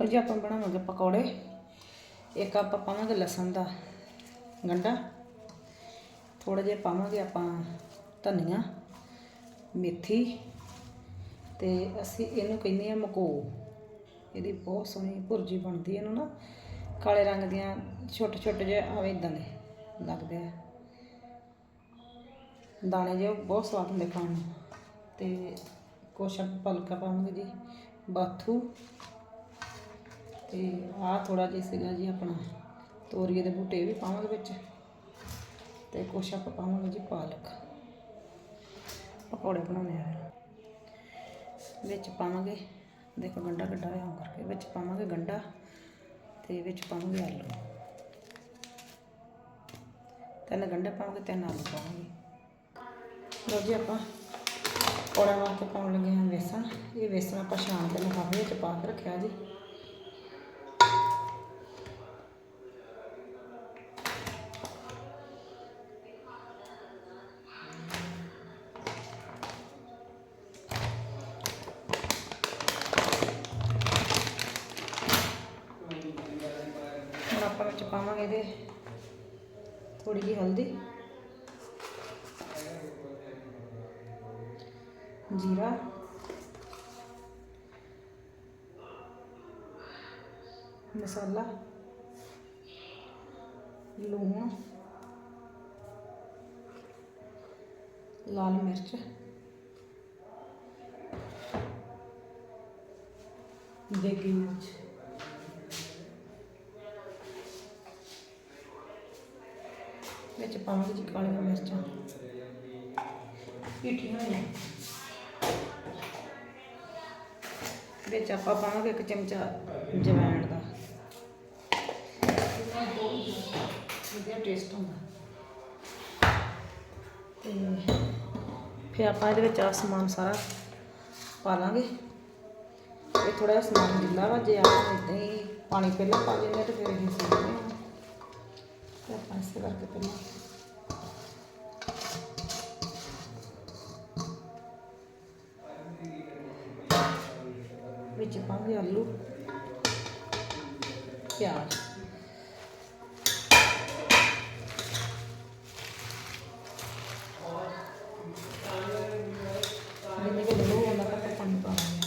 ਲਓ ਜੀ, ਆਪਾਂ ਬਣਾਵਾਂਗੇ ਪਕੌੜੇ। ਇੱਕ ਆਪਾਂ ਪਾਵਾਂਗੇ ਲਸਣ ਦਾ ਗੰਢਾ। ਥੋੜਾ ਜਿਹਾ ਪਾਵਾਂਗੇ ਆਪਾਂ ਧਨੀਆ, ਮੇਥੀ ਤੇ ਅਸੀਂ ਇਹਨੂੰ ਕਹਿੰਦੇ ਆ ਮਕੋ। ਇਹਦੀ ਬਹੁਤ ਸੋਹਣੀ ਭੁਰਜੀ ਬਣਦੀ ਇਹਨੂੰ ਨਾ। ਕਾਲੇ ਰੰਗ ਦੀਆਂ ਛੋਟੇ ਛੋਟੇ ਜਿਹੇ ਆਵੇ ਇਦਾਂ ਦੇ ਲੱਗਦੇ ਆ। ਦਾਣੇ ਜਿਹੇ ਬਹੁਤ ਸਵਾਦ ਹੁੰਦੇ ਖਾਣ ਨੂੰ। ਤੇ ਕੁਛ ਆਪਾਂ ਪਲਕਾ ਪਾਵਾਂਗੇ ਜੀ, ਬਾਥੂ। ਤੇ ਆਹ ਥੋੜਾ ਜਿਹਾ ਸੀਗਾ ਜੀ ਆਪਣਾ ਤੋਰੀਏ ਦੇ ਬੂਟੇ ਵੀ ਪਾਵਾਂਗੇ ਵਿੱਚ ਤੇ ਕੁਛ ਆਪਾਂ ਪਾਵਾਂਗੇ ਜੀ ਪਾਲਕ। ਪਕੌੜੇ ਬਣਾਉਣੇ ਆ। ਵਿੱਚ ਪਾਵਾਂਗੇ, ਦੇਖੋ ਗੰਡਾ ਕੱਢਾ ਹੋਇਆ ਹੋਂ ਕਰਕੇ। ਵਿੱਚ ਪਾਵਾਂਗੇ ਗੰਡਾ ਤੇ ਵਿੱਚ ਪਾਵਾਂਗੇ ਆਲੂ। ਤਿੰਨ ਗੰਡੇ ਪਾਵਾਂਗੇ, ਤਿੰਨ ਆਲੂ ਪਾਵਾਂਗੇ। ਲਓ ਜੀ ਆਪਾਂ ਪਕੌੜਿਆਂ ਵਾਸਤੇ ਪਾਉਣ ਲੱਗੇ ਹਾਂ ਵੇਸਣ। ਇਹ ਵੇਸਣ ਆਪਾਂ ਸ਼ਾਮ ਦੇ ਲਿਫਾਫੇ ਵਿੱਚ ਪਾ ਕੇ ਰੱਖਿਆ ਜੀ। ਇਹਦੇ। ਥੋੜੀ ਜਿਹੀ ਹਲਦੀ। ਜੀਰਾ। ਮਸਾਲਾ। ਲੂਣ। ਲਾਲ ਮਿਰਚ। ਦੇਗੀ ਮਿਰਚ। ਵਿੱਚ ਪਾਵਾਂਗੇ ਜੀ ਕਾਲੀਆਂ ਮਿਰਚਾਂ। ਪੀਠੀਆਂ ਹੋਈਆਂ। ਵਿੱਚ ਆਪਾਂ ਪਾਵਾਂਗੇ ਇੱਕ ਚਮਚਾ ਜਵੈਣ ਦਾ। ਵਧੀਆ ਟੇਸਟ ਹੁੰਦਾ। ਤੇ ਫਿਰ ਆਪਾਂ ਇਹਦੇ ਵਿੱਚ ਆ ਸਮਾਨ ਸਾਰਾ ਪਾ ਲਾਂਗੇ। ਇਹ ਥੋੜਾ ਜਿਹਾ ਸਮਾਨ ਗਿੱਲਾ ਵਾ, ਜੇ ਆਪਾਂ ਇਦਾਂ ਹੀ ਪਾਣੀ ਪਹਿਲਾਂ ਪਾ ਲੈਂਦੇ ਹਾਂ ਫਿਰ ਇਹ ਸਿੱਧੇ ਤੇ ਆਪਾਂ ਇਸੇ ਕਰਕੇ ਪਹਿਲਾਂ ਵਿੱਚ ਪਾਵਾਂਗੇ ਆਲੂ ਪਿਆਜ਼ ਜਿੰਨੇ ਕਿ ਲੋ ਉਹਨਾਂ ਤੱਕ ਪਾਣੀ ਪਾਵਾਂਗੇ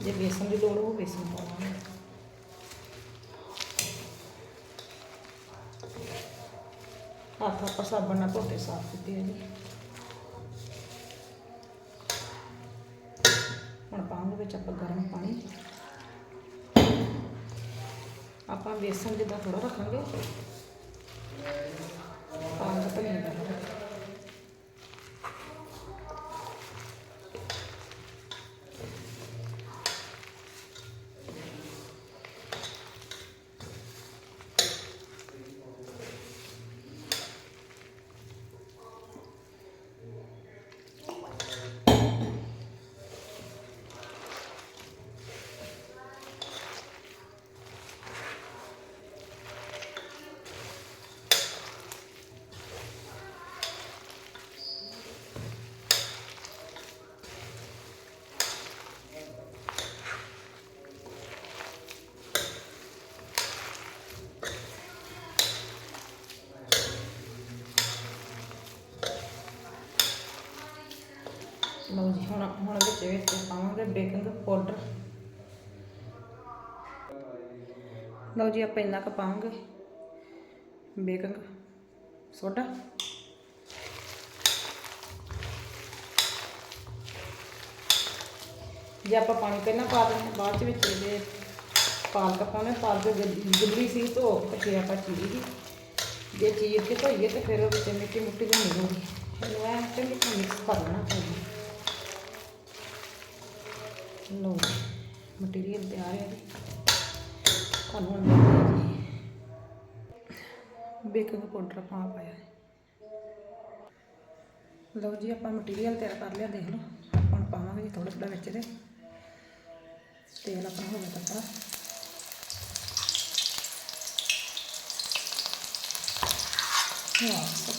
ਜੇ ਬੇਸਨ ਦੀ ਲੋੜ ਹੋ ਬੇਸਨ ਪਾਵਾਂਗੇ ਹੱਥ ਆਪਾਂ ਸਾਬਣ ਨਾਲ ਧੋਤੇ ਸਾਫ਼ ਕੀਤੇ ਆ ਜੀ ਹੁਣ ਵਿੱਚ ਆਪਾਂ ਗਰਮ ਪਾਣੀ। ਆਪਾਂ ਬੇਸਨ ਜਿੱਦਾਂ ਥੋੜਾ ਰੱਖਾਂਗੇ। ਪਾਣੀ ਤਾਂ ਲਓ ਜੀ, ਹੁਣ ਹੁਣ ਵਿੱਚ ਵਿੱਚ ਪਾਵਾਂਗੇ ਬੇਕਿੰਗ ਪਾਊਡਰ। ਲਓ ਜੀ, ਆਪਾਂ ਇੰਨਾ ਕੁ ਪਾਵਾਂਗੇ। Baking soda. ਜੇ ਆਪਾਂ ਪਾਣੀ ਪਹਿਲਾਂ ਪਾ ਦਿੰਦੇ ਬਾਅਦ ਵਿੱਚ ਇਹਦੇ ਪਾਲਕ ਪਾਉਣੇ, ਪਾਲਕ ਗਿ- ਗਿੱਲੀ ਸੀ ਧੋ ਕੇ ਆਪਾਂ ਚੀਰੀ ਦੀ। ਜੇ ਚੀਰ ਕੇ ਧੋਈਏ ਤੇ ਫਿਰ ਉਹ ਵਿੱਚ ਮਿੱਟੀ ਮੁੱਟੀ ਜਿਹੀ ਨਿਕਲੂਗੀ ਇਹਨੂੰ ਐਂ ਚੰਗੀ ਤਰ੍ਹਾਂ ਮਿਕਸ ਕਰ ਲੈਣਾ ਲੋ ਮਟੀਰੀਅਲ ਤਿਆਰ ਹੈ। ਜੀ ਤੁਹਾਨੂੰ ਹੁਣ ਮਿਲਦਾ ਜੀ ਬੇਕਿੰਗ ਪਾਊਡਰ ਪਾ ਪਾਇਆ ਹੈ। ਲਓ ਜੀ, ਆਪਾਂ ਮਟੀਰੀਅਲ ਤਿਆਰ ਕਰ ਲਿਆ, ਦੇਖ ਲਓ। ਆਪਾਂ ਹੁਣ ਪਾਵਾਂਗੇ ਜੀ ਥੋੜਾ ਥੋੜਾ ਵਿੱਚ ਦੇ। ਤੇਲ ਆਪਣਾ ਹੋ ਗਿਆ ਤੱਤਾ ਵਾਹ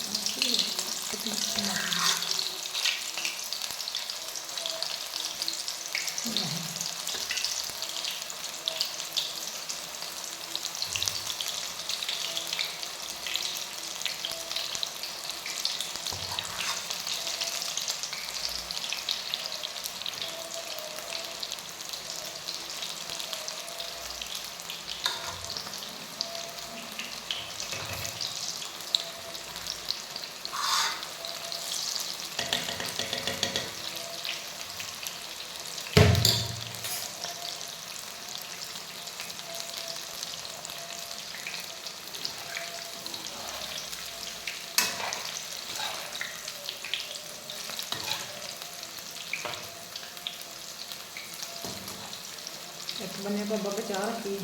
ਬੰਨੇ ਆਪਾਂ ਬੱਬ ਰੱਖੀ।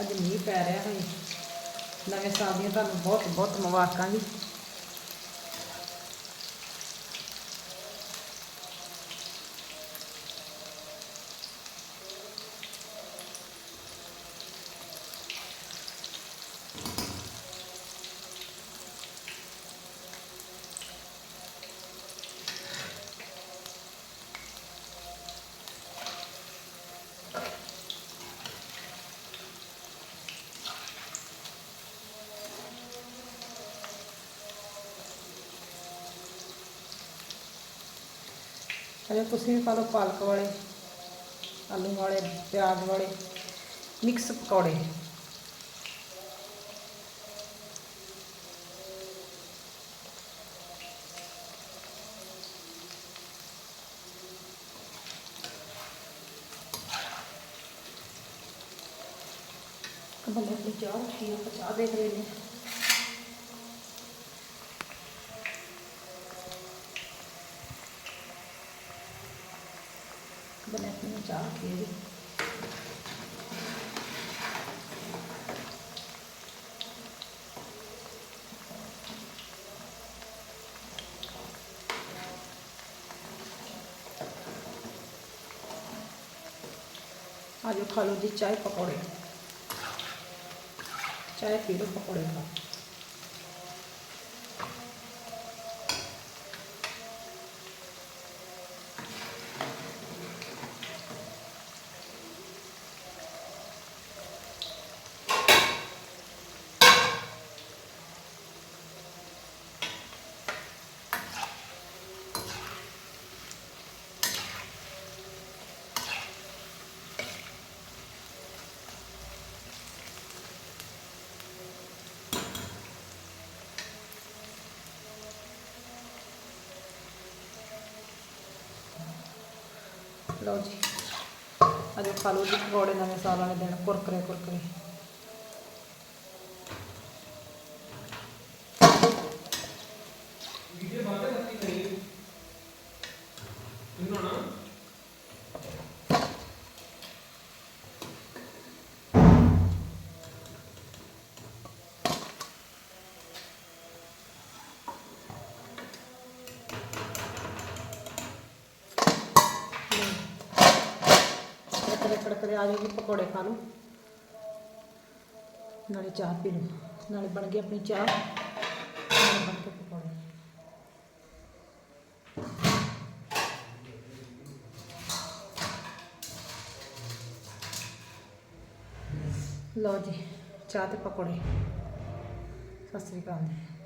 ਅੱਜ ਮੀਂਹ ਪੈ ਰਿਹਾ ਹੈ ਨਵੇਂ ਸਾਲ ਦੀਆਂ ਤੁਹਾਨੂੰ ਬਹੁਤ ਬਹੁਤ ਮੁਬਾਰਕਾਂ ਜੀ। ਅਜੇ ਤੁਸੀਂ ਵੀ ਪਾ ਲਓ ਪਾਲਕ ਵਾਲੇ ਆਲੂ ਵਾਲੇ ਪਿਆਜ਼ ਵਾਲੇ ਮਿਕਸ ਪਕੌੜੇ ਕਬਲੇ ਆਪਣੀ ਚਾਹ ਰੱਖੀ ਆ ਆਪਾਂ ਚਾਹ ਦੇਖ ਰਹੇ ਨੇ ਚਾਹ ਰੱਖੀ ਆ ਜੀ ਆਜੋ ਖਾ ਲਓ ਜੀ, ਚਾਹ ਪਕੌੜੇ। ਚਾਹ ਪੀ ਲਓ ਲਓ ਜੀ। ਆਜੋ ਖਾ ਲਓ ਜੀ ਪਕੌੜੇ ਨਵੇਂ ਸਾਲ ਵਾਲੇ ਦਿਨ ਕੁਰਕਰੇ ਕੁਰਕਰੇ ਕੜਕਦੇ ਆ ਜਾਓ ਪਕੌੜੇ ਖਾ ਲਓ ਨਾਲੇ ਚਾਹ ਪੀ ਲਓ। ਨਾਲੇ ਬਣ ਗਈ ਆਪਣੀ ਚਾਹ। ਨਾਲੇ ਬਣ ਕੇ ਪਕੌੜੇ। ਲਓ ਜੀ, ਚਾਹ ਤੇ ਪਕੌੜੇ। ਸਤਿ ਸ੍ਰੀ ਅਕਾਲ। ਜੀ